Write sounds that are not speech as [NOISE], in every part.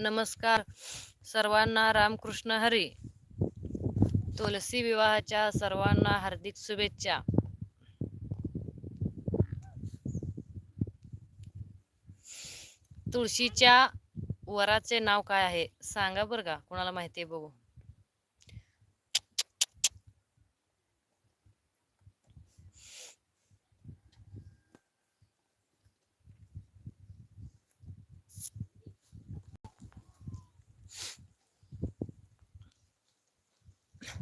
नमस्कार. सर्वांना रामकृष्ण हरी. तुलसी विवाहाच्या सर्वांना हार्दिक शुभेच्छा. तुळशीच्या वराचे नाव काय आहे? सांगा बरं का कोणाला माहिती आहे बघू.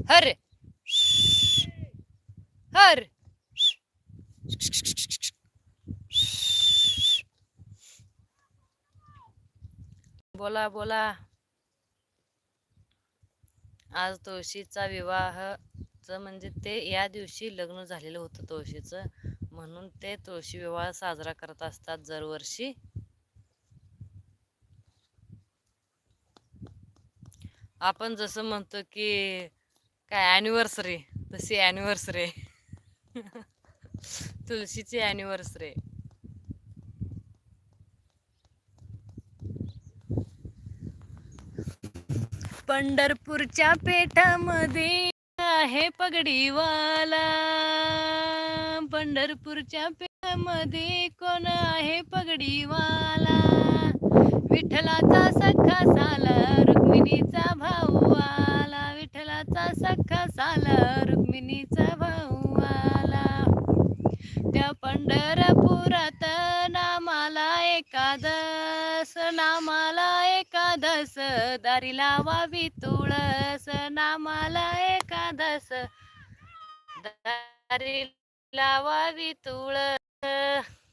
हर। हर। बोला बोला। आज तुळशीचा विवाह म्हणजे ते या दिवशी लग्न झालेलं होतं तुळशीचं. म्हणून ते तुळशी विवाह साजरा करत असतात दरवर्षी. आपण जसं म्हणतो की काय अॅनिव्हर्सरी तशी अॅनिव्हर्सरी तुळशीची अॅनिव्हर्सरी पंढरपूरच्या पेठामध्ये आहे पगडीवाला. पंढरपूरच्या पेठामध्ये कोण आहे पगडीवाला? विठ्ठलाचा सखा साला रुक्मिणीचा भाऊ आला विठ्ठलाचा सखा साला रुक्मिणीचा भाऊ आला. त्या पंढरपुरात नामाला एकादस नामाला एकादस दारी लावावी तुळस नामाला एकादस दारी लावावी तुळस.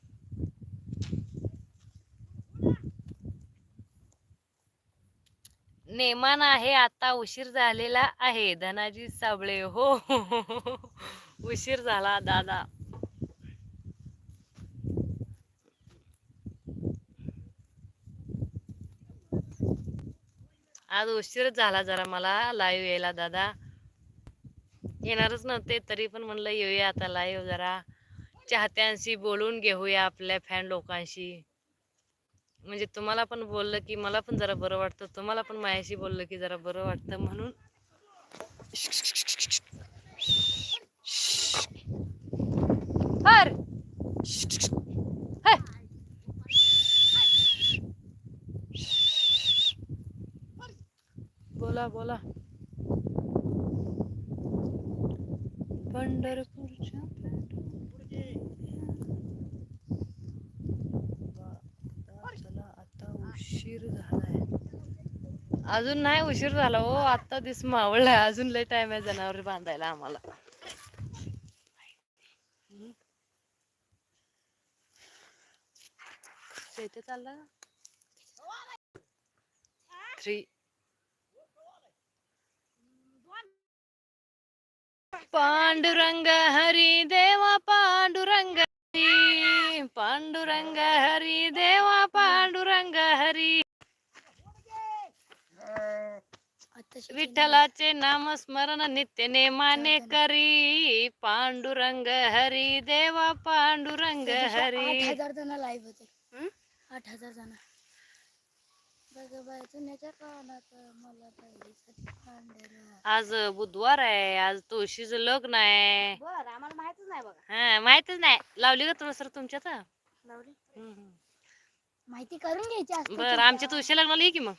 नेमान आहे आता उशीर झालेला आहे. धनाजी साबळे हो, हो, हो, हो उशीर झाला दादा. आज उशीर झाला जरा मला लाईव्ह यायला दादा. येणारच नव्हते तरी पण म्हणलं येऊया आता लाईव्ह जरा. चाहत्यांशी बोलून घेऊया आपल्या फॅन लोकांशी. म्हणजे तुम्हाला पण बोललं की मला पण जरा बरं वाटतं. तुम्हाला पण मायाशी बोललं की जरा बरं वाटतं म्हणून. हर. बोला बोला. पंढरपूरच्या चला आता उशीर झालाय अजून नाही उशीर झाला हो आता दिस मावळलाय. अजून लय टाइम आहे जनावर बांधायला आम्हाला. चालला? थ्री पांडुरंग हरी देवा पांडुरंग हरी. पांडुरंग हरी देवा पांडुरंग हरी. विठ्ठलाचे नाम स्मरण नित्य नेमाने करी. पांडुरंग हरी देवा पांडुरंग आठ हरी. हजार जण लाईव्ह होते. हं? आठ हजार जण. आज बुधवार आहे आज तुळशीचं लग्न आहे. बर आम्हाला माहितच नाही बघा. हा माहितच नाही. लावली का तुळस तुमच्यात? लावली. माहिती करून घ्यायची बर आमच्या तुळशी लग्नाला ये की मग.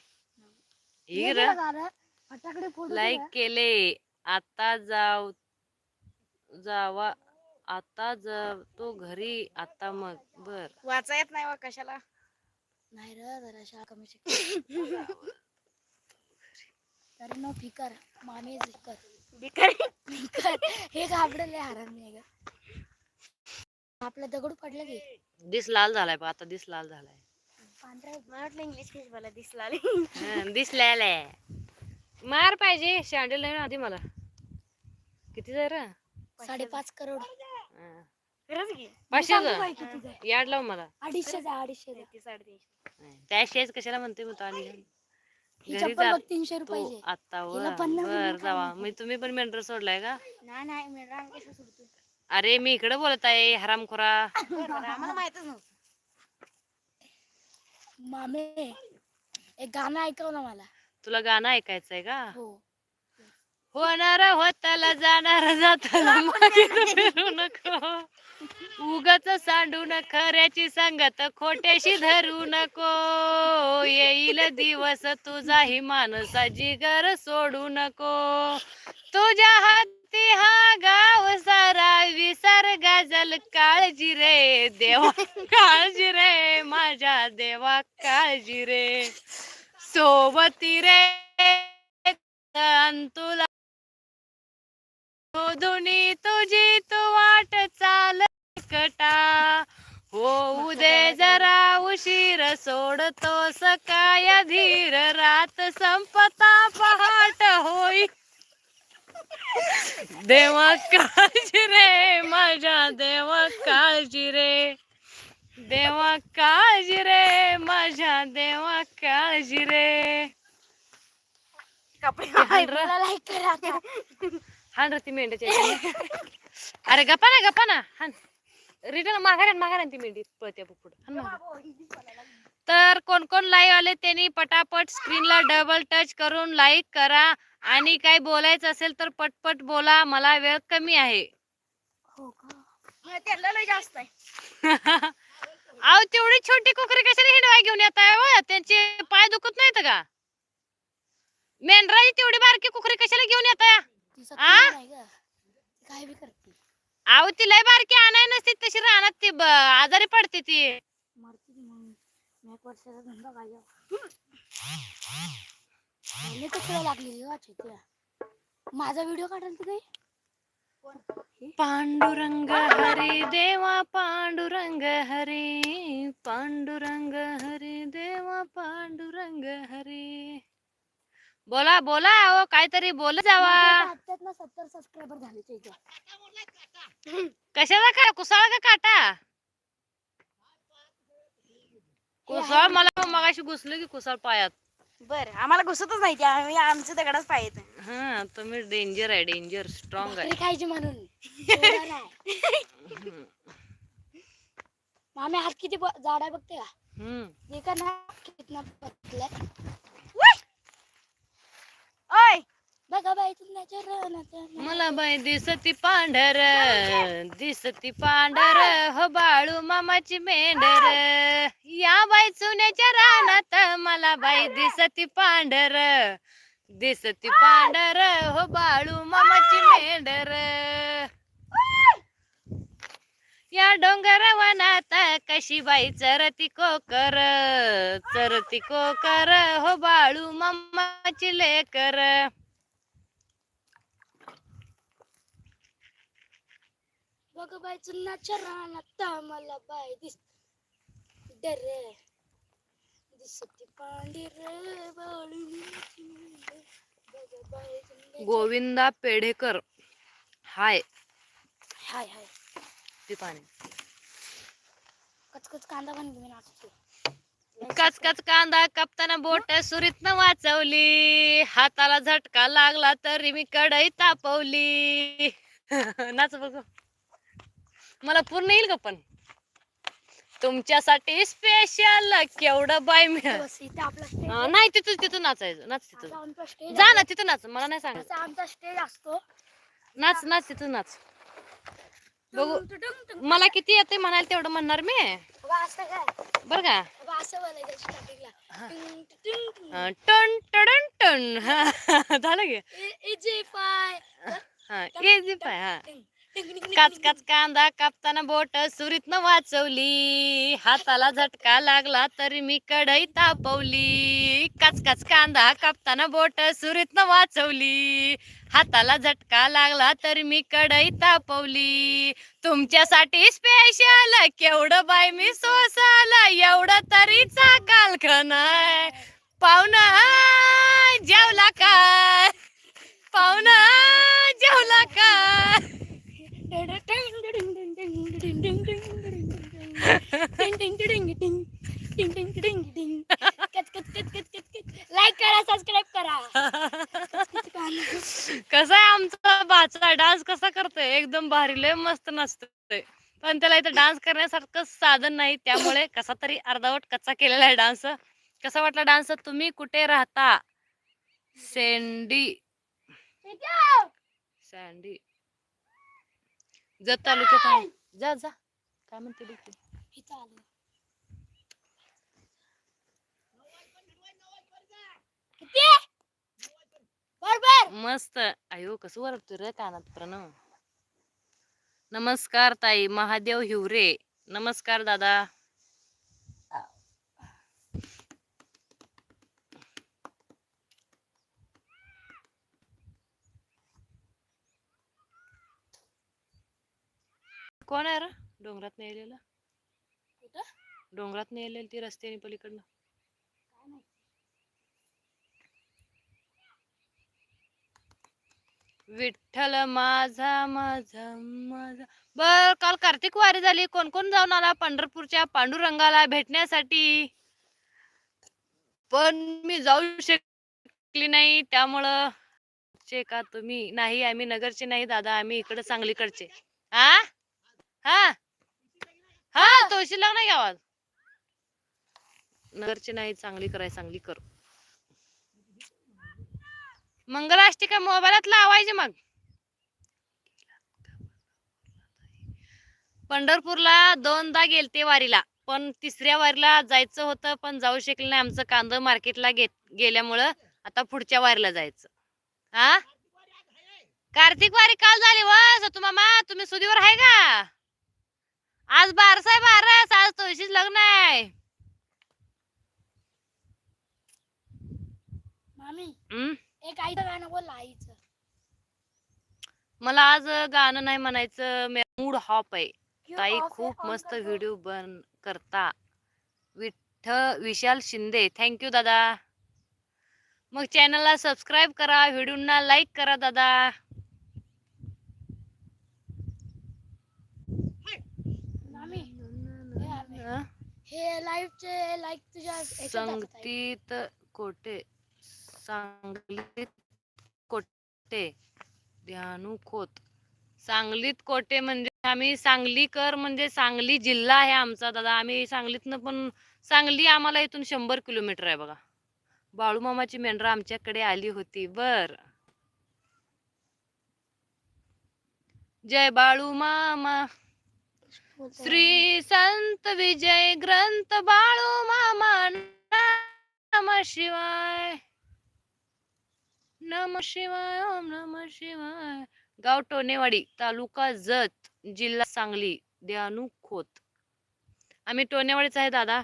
लाईक केले. आता जाव जावा. आता जातो घरी. आता मग बर. वाचा येत नाही वा कशाला. नाही रे जरा शाळा कमी शिक. तरी न फिकर. मामी फिकर. भिकारी. फिकर. हे घाबरले हरामी आहे ग. आपलं दगड पडलं की. दिस लाल झालाय बा आता दिस लाल झालाय. वाटलं इंग्लिशमध्ये मला दिसला हं, दिसलेला मार पाहिजे शँडल नाही ना आधी मला. किती जरा? साडेपाच करोड. पाचशे? याड लाव मला. अडीचशे द्या अडीचशे साडेतीनशे त्या शेज कशाला म्हणते मग तो आणि ही जा. तीनशे तू रुपयाची आता बर रुपये जावा. मी तुम्ही पण मेंढर सोडलाय का? नाही नाही मी राम कसं सोडतो अरे मी इकडे बोलत आहे हरामखोरा. माहितच नव्हतं. मामे एक गाणं ऐकव ना मला? तुला गाणं ऐकायचंय का? हो. होणार होताला जाणार जाताला [LAUGHS] मागे फिरू नको. उगाच सांडू न खऱ्याची संगत खोट्याशी धरू नको. येईल दिवस तुझाही माणसा जिगर सोडू नको. तुझ्या हाती हा गाव सारा विसर गाजल काळजी रे देवा [LAUGHS] काळजी रे माझ्या देवा काळजी रे. सोबती रे तुला धुनी तुझी तू वाट चाल कटा. होऊ दे जरा उशीर सोडतो सकाय धीर रात संपता पहाट होई. देवा काळजी रे माझ्या देवा काळजी रे देवा काळजी रे माझ्या देवा काळजी रे. हान रे ती मेंढ्याच्या याच्याने. अरे गप्पा ना गप्पा ना हान रिटर्न माघार माघार ती मेंढी पळते पुढे हान. तर कोण कोण लाईव्ह आले त्यांनी पटापट स्क्रीनला डबल टच करून लाईक करा. आणि काही बोलायचं असेल तर पटपट बोला. मला वेळ कमी आहे. हो जास्त [LAUGHS] अहो तेवढी छोटी कुकरी कशाला हिंडवाय घेऊन येत आहे त्यांचे पाय दुखत नाहीत का? मेंढराची तेवढी बारकी कुकरी कशाला घेऊन येत आहे? ती आ? सत्य नाही ग. ती काय बी करते. अहो ती लय बारकी आणाय नसते तशी रानात ती आजारी पडते ती. एक वर्षाचा धंदा काय कशाला लागलेली माझा व्हिडिओ काढाल तू काही पांडुरंग हरी देवा पांडुरंग हरी पांडुरंग हरी देवा पांडुरंग हरी. बोला बोला अहो काहीतरी बोल जावा. सत्तर सबस्क्रायबर झाले कशाला का कुसाळ का काटा? कुसाळ मला मगाशी घुसलं की कुसाळ पायात. बर आम्हाला घुसतच नाही ते आम्ही आमचं दगडाच पाहिजे हा तुम्ही डेंजर आहे डेंजर स्ट्रॉंग आहे. खायची म्हणून. [LAUGHS] मामी हात किती ब- जाड आहे बघते का? हम्म. देखा ना कितना पतला आहे. ओय! बघा बाई तुमच्या रानात मला बाई दिसती पांढर दिसती पांढर. हो. बाळू मामाची मेंढर. या बाई चुन्याच्या रानात मला बाई दिसती पांढर. दिसती पांढर. हो बाळू मामाची मेंढर. या डोंगर वनात कशी बाई चरती कोकर चरती कोकर. हो बाळू मामाची लेकर. बघा बाई चुन्नाच्या रानात मला बाई दिस डर दिसती पांढर गोविंदा पेढेकर. हाय. हाय हाय. ती पाणी. कचकच कांदा पण घेऊन कच कच कांदा कापताना बोट सुरीतनं वाचवली. हाताला झटका लागला तरी मी कढई तापवली. [LAUGHS] नाच बघ. मला पूर्ण येईल का पण? तुमच्यासाठी स्पेशल केवढं बाय मिळाल आपला नाही तिथं तिथं नाचायचं नाच तिथं. असा आमचा स्टेज जा ना तिथं नाच मला नाही आमचा स्टेज असतो. नाच नाच तिथं नाच. बघू. मला किती येते म्हणाल तेवढं म्हणणार मी. बर का? टन टडन टन झालं इजी पाय. हा पाय हा. काच काच कांदा कापताना बोट सुरीतनं वाचवली. हाताला झटका लागला तरी मी कढई तापवली. काच काच कांदा कापताना बोट सुरीतनं वाचवली. हाताला झटका लागला तरी मी कढई तापवली. तुमच्यासाठी स्पेशल केवढं बाय मी सोसाल एवढं तरी चाकाल का नाही पाहुणा जेवला का? पाहुणा जेवला का लाईक करा सबस्क्राईब करा कसा आहे आमचा बाचा डान्स कसा करतोय एकदम भारी लय मस्त नाचतोय. पण त्याला इथं डान्स करण्यासारखं साधन नाही. त्यामुळे कसा तरी अर्धावट कच्चा केलेला आहे डान्स. कसा वाटला डान्स? तुम्ही कुठे राहता? सेंडी. सँडी. जत तालुक्यात आहे. जा जा. काय म्हणते बघ ती. मस्त. अयो कसं वरतोय रे कानात प्रणव. नमस्कार ताई महादेव हिवरे. नमस्कार दादा. कोण आहे रे? डोंगरात नेलेलं. कुठं? डोंगरात नेलेली ती रस्त्याने पलीकडनं काय माहिती विठ्ठल माझा माझा माझा. बर काल कार्तिक वारी झाली. कोण कोण जाऊन आला पंढरपूरच्या पांडुरंगाला भेटण्यासाठी? पण मी जाऊ शकली नाही. त्यामुळं चे का तुम्ही? नाही आम्ही नगरचे नाही दादा. आम्ही इकडे सांगलीकडचे. हा? हा हा. तुळशीला नाही गावात. नगरचे नाही चांगली कराय चांगली कर. मंगलाष्टिका मोबाईलात लावायचे मग. पंढरपूरला दोनदा गेलते वारीला पण तिसऱ्या वारीला जायचं होतं पण जाऊ शकले नाही. आमचं कांदा मार्केटला गे गेल्यामुळं आता पुढच्या वारीला जायचं. हा कार्तिक वारी काल झाली व सतू मामा तुम्ही सुदीवर आहे का? आज बारस आहे बारस आज तुळशीच लग्न आहे. मामी. हम्म? एक आईचं गाणं बोल आईचं. मला आज गाणं नाही म्हणायचं. मूड हॉप आहे. ताई खूप मस्त. व्हिडिओ बन करता. विठ्ठ विशाल शिंदे. थँक्यू दादा. मग चॅनलला सबस्क्राईब करा. व्हिडिओना लाईक करा दादा. हे लाईव्हचे लाईक तुझ्या. संगतीत कोटे सांगलीत कोटे ध्यानू खोत. सांगलीत कोटे म्हणजे आम्ही सांगलीकर म्हणजे सांगली जिल्हा आहे आमचा दादा. आम्ही सांगलीतनं पण सांगली आम्हाला इथून शंभर किलोमीटर आहे बघा. बाळूमामाची मेंढरा आमच्याकडे आली होती. बर. जय बाळू मामा. श्री संत विजय ग्रंथ बाळू मामा. नम शिवाय. नम शिवाय ओम नम शिवाय. गाव टोनेवाडी तालुका जत जिल्हा सांगली द्यानू खोत आम्ही टोनेवाडीच आहे दादा.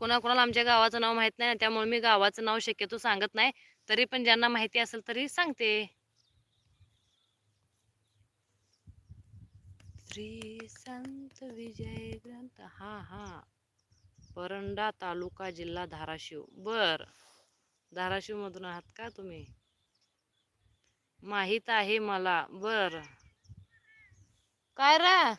कोणाकोणाला आमच्या गावाचं नाव माहीत नाही त्यामुळे मी गावाचं नाव शक्यतो सांगत नाही. तरी पण ज्यांना माहिती असेल तरी सांगते. श्री संत विजय ग्रंथ हा हा. परंडा तालुका जिल्हा धाराशिव. बर. धाराशिव मधून आहात का तुम्ही? माहीत आहे मला. बर. काय रा?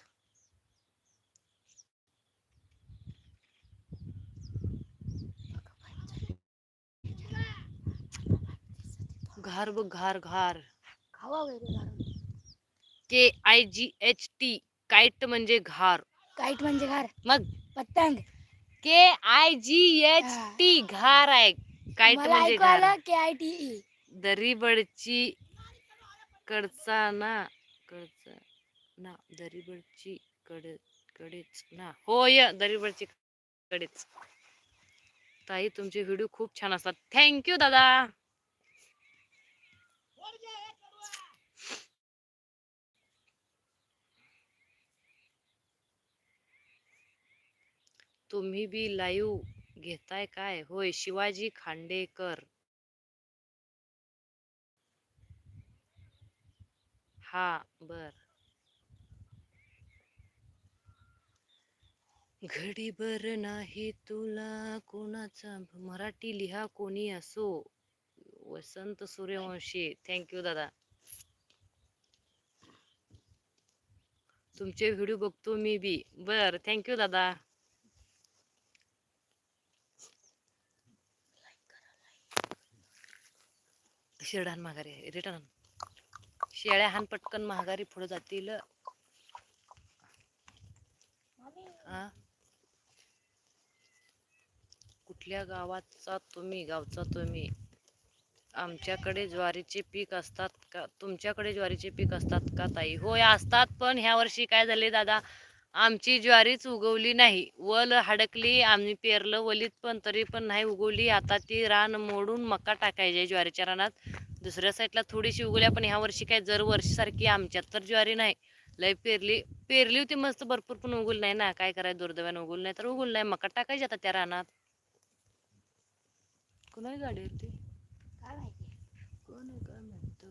घार बघ घार घार. K I G H T kite म्हणजे घार. काईट म्हणजे घार. मग? पतंग. K I G H T घार आहे. काईट मला म्हणजे ऐकू घार आलं के आय टी ई दरीबडची कडचा ना कडचा ना दरीबडची कड कडेच ना. होय दरीबडची कडेच. ताई तुमचे व्हिडिओ खूप छान असतात. थँक्यू दादा. तुम्ही बी लाईव्ह घेताय काय? होय शिवाजी खांडेकर. हा बर. घडी बर नाही तुला कोणाचा मराठी लिहा कोणी असो. वसंत सूर्यवंशी. थँक्यू दादा. तुमचे व्हिडिओ बघतो मी बी. बर थँक्यू दादा. शेडान माघारी रिटर्न. शेळ्या हान पटकन महागारी पुढे जातील. कुठल्या गावाचा तुम्ही? गावचा तुम्ही? आमच्याकडे ज्वारीचे पीक असतात का? तुमच्याकडे ज्वारीचे पीक असतात का ताई? होय असतात पण ह्या वर्षी काय झाले दादा? आमची ज्वारीच उगवली नाही. वल हडकली आम्ही पेरलं वलीत पण तरी पण नाही उगवली. आता ती रान मोडून मका टाकायची ज्वारीच्या रानात. दुसऱ्या साईडला थोडीशी उगवल्या पण ह्या वर्षी काय जर वर्षीसारखी आमच्यात तर ज्वारी नाही. लय पेरली. पेरली होती मस्त भरपूर पण उगवली नाही ना. काय करायचं? दुर्दैवानं उगवलं नाही तर उगवलं नाही. मका टाकायची आता त्या रानात. कुणाची गाडी होती? काय माहिती? कोण काय म्हणतो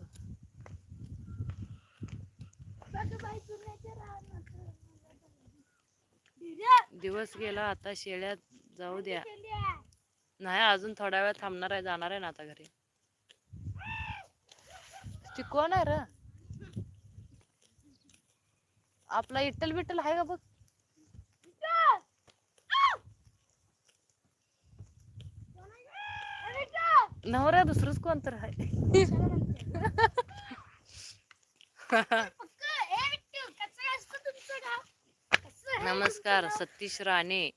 बघ बाई चुन्याच्या रानात मला दिवस गेला आता शेळ्या जाऊ द्या. नाही अजून थोडा वेळ थांबणार आहे जाणार आहे ना आता घरी. ती कोण आहे र? आपला इट्टल बिट्टल आहे का बघ? नवरा दुसरंच कोण तर आहे [LAUGHS] पक्क, ए बिट्टू, कसं असतं तुमचं गाव? कसं आहे नमस्कार सतीश राणे.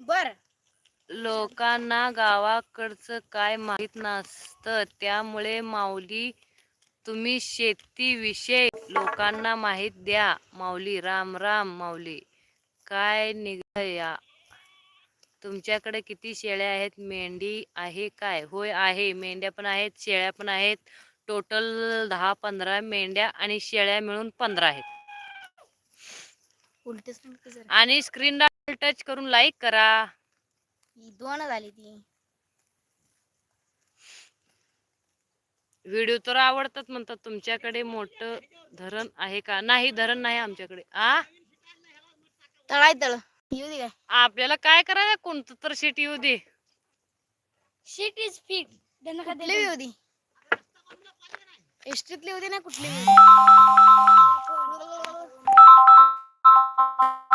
बर. लोकांना गावाकडचं काय माहीत नसतं त्यामुळे माऊली तुम्ही शेतीविषयी लोकांना माहीत द्या. माऊली राम राम माऊली. काय निघया तुमच्याकडे किती शेळ्या आहेत? मेंढी आहे काय? होय आहे. मेंढ्या पण आहेत शेळ्या पण आहेत. टोटल दहा पंधरा मेंढ्या आणि शेळ्या मिळून पंधरा आहेत. आणि स्क्रीनला टच करून लाईक करा. ही दोन झाली ती. व्हिडिओ तर आवडतात म्हणतात तुमच्याकडे मोठं धरण आहे का? नाही धरण नाही आमच्याकडे. आ? तळाय तळ. येऊ दे काय? आपल्याला काय करायचं? कोणतं तर शेट येऊ दे. Fit. त्यांना काय कुठली येऊ दे? एसटीतली होती ना कुठली. Bye.